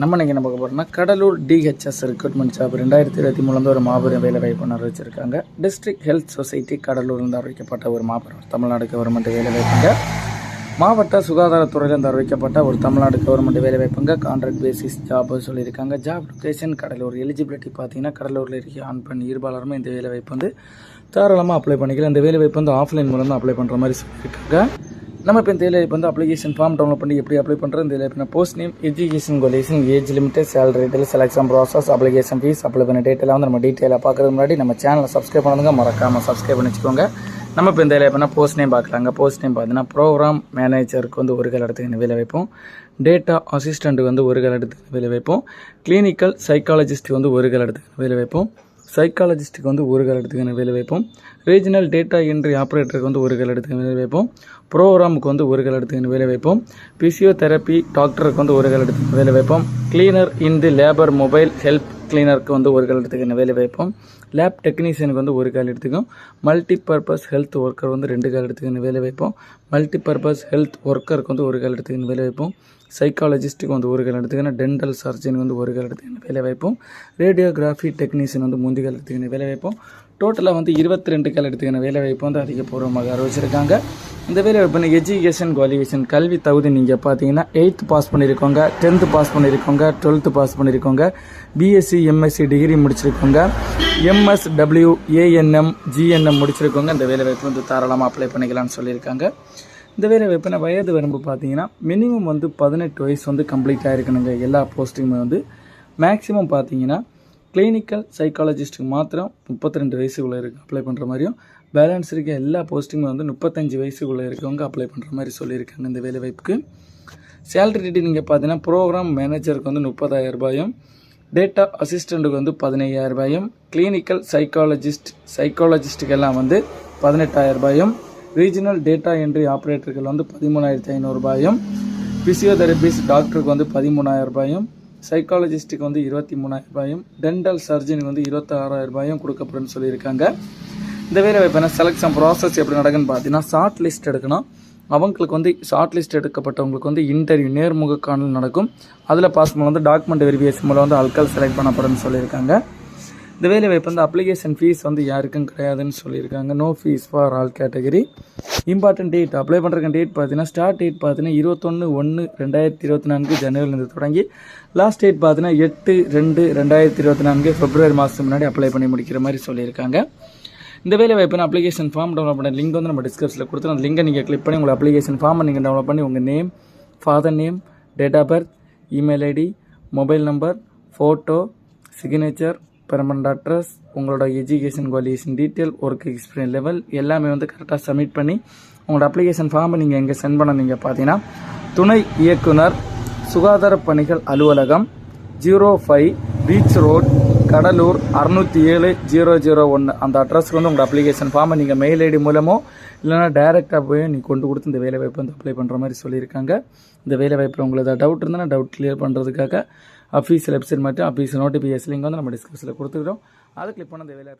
நம்ம இன்றைக்கி நம்ம போகிறோம்னா கடலூர் டிஹெச்எஸ் ரெக்ரூட்மெண்ட் ஜாப் ரெண்டாயிரத்தி இருபத்தி மூணுலேருந்து ஒரு மாபெரும் வேலை வாய்ப்பு அறிவிச்சிருக்காங்க. டிஸ்ட்ரிக்ட் ஹெல்த் சொசைட்டி கடலூர்லேருந்து அறிவிக்கப்பட்ட ஒரு மாபெரும் தமிழ்நாடு கவர்மெண்ட் வேலை வாய்ப்புங்க. மாவட்ட சுகாதாரத்துறையிலிருந்து அறிவிக்கப்பட்ட ஒரு தமிழ்நாடு கவர்மெண்ட் வேலை வாய்ப்புங்க. கான்ட்ராக்ட் பேசிஸ் ஜாப் சொல்லியிருக்காங்க. Job location Cuddalore. எலிஜிபிலிட்டி பார்த்தீங்கன்னா கடலூரில் இருக்க. ஆண் பெண் இருபாலருமே இந்த வேலை வாய்ப்பு வந்து தாராளமாக அப்ளை பண்ணிக்கலாம். இந்த வேலை வாய்ப்பு வந்து ஆஃப்லைன் மூலம் தான் அப்ளை பண்ணுற மாதிரி சொல்லியிருக்காங்க. நம்ம இப்போ இந்த இதில் இப்போ வந்து அப்ளிகேஷன் ஃபார்ம் டவுன்லோட் பண்ணி எப்படி அப்ளை பண்ணுறது இந்த இதில் post name education qualification age limited salary detail selection process application fee apply பண்ண டீட்டெயிலாக வந்து நம்ம டீட்டெயிலாக பார்க்கறதுக்கு முன்னாடி நம்ம சேனலை சப்ஸ்கிரைப் பண்ணுங்க மறக்காமல் சப்ஸ்கிரைப் பண்ணி வச்சுக்கோங்க. நம்ம இப்போ இந்த இதில் எப்படின்னா போஸ்ட் நேம் பார்க்கலாங்க. போஸ்ட் நேம் பார்த்தீங்கன்னா ப்ரோக்ராம் மேனேஜருக்கு வந்து ஒரு கால இடத்துக்கு வேலை வைப்போம். டேட்டா அசிஸ்டண்ட்டுக்கு வந்து ஒரு கால இடத்துக்கு வேலை வைப்போம். கிளினிக்கல் சைக்காலஜிஸ்ட்டுக்கு வந்து ஒரு கால இடத்துக்கு வேலை வைப்போம். சைக்காலஜிஸ்ட்டுக்கு வந்து ஒரு கால் எடுத்துக்கான வேலை வைப்போம். ரீஜனல் டேட்டா என்ட்ரி ஆப்ரேட்டருக்கு வந்து ஒரு கால் எடுத்துக்கான வேலை வைப்போம். ப்ரோக்ராமுக்கு வந்து ஒரு கால் எடுத்துக்கான வேலை வைப்போம். பிசியோதெரப்பி டாக்டருக்கு வந்து ஒரு கால் எடுத்துக்கான வேலை வைப்போம். Cleaner in the labour mobile help கிளீனருக்கு வந்து ஒரு கால் எடுத்துக்கான வேலை வைப்போம். லேப் டெக்னீஷியனுக்கு வந்து ஒரு கால் எடுத்துக்கும் மல்டி பர்பஸ் ஹெல்த் ஒர்க்கர் வந்து ரெண்டு கால் எடுத்துக்கான வேலை வைப்போம். மல்டி பர்பஸ் ஹெல்த் ஒர்க்கருக்கு வந்து ஒரு கால் எடுத்துக்கான வேலை வைப்போம். சைக்காலஜிஸ்ட்டுக்கு வந்து ஒரு கால் டென்டல் சர்ஜனுக்கு வந்து ஒரு கால் எடுத்துக்கணும் வேலை வாய்ப்பும். ரேடியோகிராஃபி டெக்னீஷியன் வந்து முந்தி கால் எடுத்துக்கணும் வேலை வாய்ப்பும். டோட்டலாக வந்து இருபத்தி ரெண்டு கல் எடுத்துக்கணும் வேலை வாய்ப்பு வந்து அதிகபூர்வமாக அறிவிச்சிருக்காங்க. இந்த வேலை வாய்ப்பு எஜுகேஷன் குவாலிஃபிகேஷன் கல்வி தகுதி நீங்கள் பார்த்தீங்கன்னா எயித்து பாஸ் பண்ணியிருக்கோங்க. டென்த்து பாஸ் பண்ணியிருக்கோங்க. டுவெல்த்து பாஸ் பண்ணியிருக்கோங்க. பிஎஸ்சி எம்எஸ்சி டிகிரி முடிச்சிருக்கோங்க. எம்எஸ் டபிள்யூ ஏஎன்எம் ஜிஎன்எம் முடிச்சிருக்கோங்க. இந்த வேலை வாய்ப்பு வந்து தாராளமாக அப்ளை பண்ணிக்கலாம்னு சொல்லியிருக்காங்க. இந்த வேலை வாய்ப்புனா வயது வரம்பு பார்த்தீங்கன்னா மினிமம் வந்து பதினெட்டு வயசு வந்து கம்ப்ளீட் ஆகிருக்கணுங்க எல்லா போஸ்ட்டுமே வந்து மேக்ஸிமம் பார்த்தீங்கன்னா கிளினிக்கல் சைக்காலஜிஸ்ட்டுக்கு மாத்திரம் முப்பத்தி ரெண்டு வயசுக்குள்ளே இருக்கு அப்ளை பண்ணுற மாதிரியும் பேலன்ஸ் இருக்க எல்லா போஸ்ட்டுமே வந்து முப்பத்தஞ்சு வயசுக்குள்ளே இருக்கவங்க அப்ளை பண்ணுற மாதிரி சொல்லியிருக்காங்க இந்த வேலை வாய்ப்புக்கு. சேலரி டீட்டெயில் நீங்கள் பார்த்தீங்கன்னா ப்ரோக்ராம் மேனேஜருக்கு வந்து முப்பதாயிரம் ரூபாயும் டேட்டா அசிஸ்டண்ட்டுக்கு வந்து பதினையாயிரம் ரூபாயும் கிளினிக்கல் சைக்காலஜிஸ்ட் சைக்காலஜிஸ்ட்டுக்கெல்லாம் வந்து பதினெட்டாயிரம் ரூபாயும் ரீஜனல் டேட்டா என்ட்ரி ஆப்ரேட்டர்கள் வந்து பதிமூணாயிரத்தி ஐநூறுரூபாயும் ஃபிசியோதெரபிஸ்ட் டாக்டருக்கு வந்து பதிமூணாயிரம் ரூபாயும் சைக்காலஜிஸ்ட்டுக்கு வந்து இருபத்தி மூணாயிரம் ரூபாயும் டென்டல் சர்ஜனுக்கு வந்து இருபத்தாறாயிரம் ரூபாயும் கொடுக்கப்படும்னு சொல்லியிருக்காங்க. இந்த வேலை வாய்ப்பு செலெக்ஷன் ப்ராசஸ் எப்படி நடக்குன்னு பார்த்தீங்கன்னா ஷார்ட் லிஸ்ட் எடுக்கணும். அவங்களுக்கு வந்து ஷார்ட் லிஸ்ட் எடுக்கப்பட்டவங்களுக்கு வந்து இன்டர்வியூ நேர்முக காணல் நடக்கும். அதில் பாஸ் மூலம் வந்து டாக்குமெண்ட் வெரிஃபிகேஷன் மூலம் வந்து அல்கல் செலக்ட் பண்ணப்படும்னு சொல்லியிருக்காங்க. இந்த வேலை வாய்ப்பு வந்து அப்ளிகேஷன் ஃபீஸ் வந்து யாருக்கும் கிடையாதுன்னு சொல்லியிருக்காங்க. No fees for all category important date apply பண்ணுறக்க date பார்த்தீங்கன்னா ஸ்டார்ட் டேட் பார்த்தீங்கன்னா இருபத்தொன்று ஒன்று ரெண்டாயிரத்தி இருபத்தி நான்கு ஜனவரிலேருந்து தொடங்கி லாஸ்ட் டேட் பார்த்தீங்கன்னா எட்டு ரெண்டு ரெண்டாயிரத்தி இருபத்தி நான்கு பிப்ரவரி மாதத்துக்கு முன்னாடி அப்ளை பண்ணி முடிக்கிற மாதிரி சொல்லியிருக்காங்க. இந்த வேலை வாய்ப்புனா அப்ளிகேஷன் ஃபார்ம் டவுன்லோட் பண்ண லிங்க் வந்து நம்ம டிஸ்கிரிப்ஷனில் கொடுத்துருவோம் அந்த லிங்கை நீங்கள் கிளிக் பண்ணி உங்கள் அப்ளிகேஷன் ஃபார்மை நீங்கள் டவுன்லோட் பண்ணி உங்கள் name father name date of birth email ID mobile number photo signature permanent address உங்களோட education qualification detail work experience level எல்லாமே வந்து கரெக்டாக சப்மிட் பண்ணி உங்களோட அப்ளிகேஷன் ஃபார்மை நீங்கள் எங்கே சென்ட் பண்ண நீங்கள் பார்த்தீங்கன்னா துணை இயக்குனர் சுகாதார பணிகள் அலுவலகம் zero five beach road Cuddalore அறுநூற்றி ஏழு ஜீரோ ஜீரோ ஒன்று அந்த அட்ரஸ்க்கு வந்து உங்கள் அப்ளிகேஷன் ஃபார்மை நீங்கள் மெயில் ஐடி மூலமோ இல்லைனா டைரெக்டாக போய் நீங்கள் கொண்டு கொடுத்து இந்த வேலை வாய்ப்பு வந்து அப்ளை பண்ணுற மாதிரி சொல்லியிருக்காங்க. இந்த வேலை வாய்ப்பில் உங்களுக்கு டவுட் இருந்தால் டவுட் கிளியர் பண்ணுறதுக்காக அஃபீஷியல் வெப்சைட் மட்டும் அஃபீஷியல் நோட்டிஃபிகேஷன் லிங்க் வந்து நம்ம டிஸ்கிரிப்ஷனில் கொடுத்துக்கிறோம். அதை கிளிக் பண்ண இந்த வேலை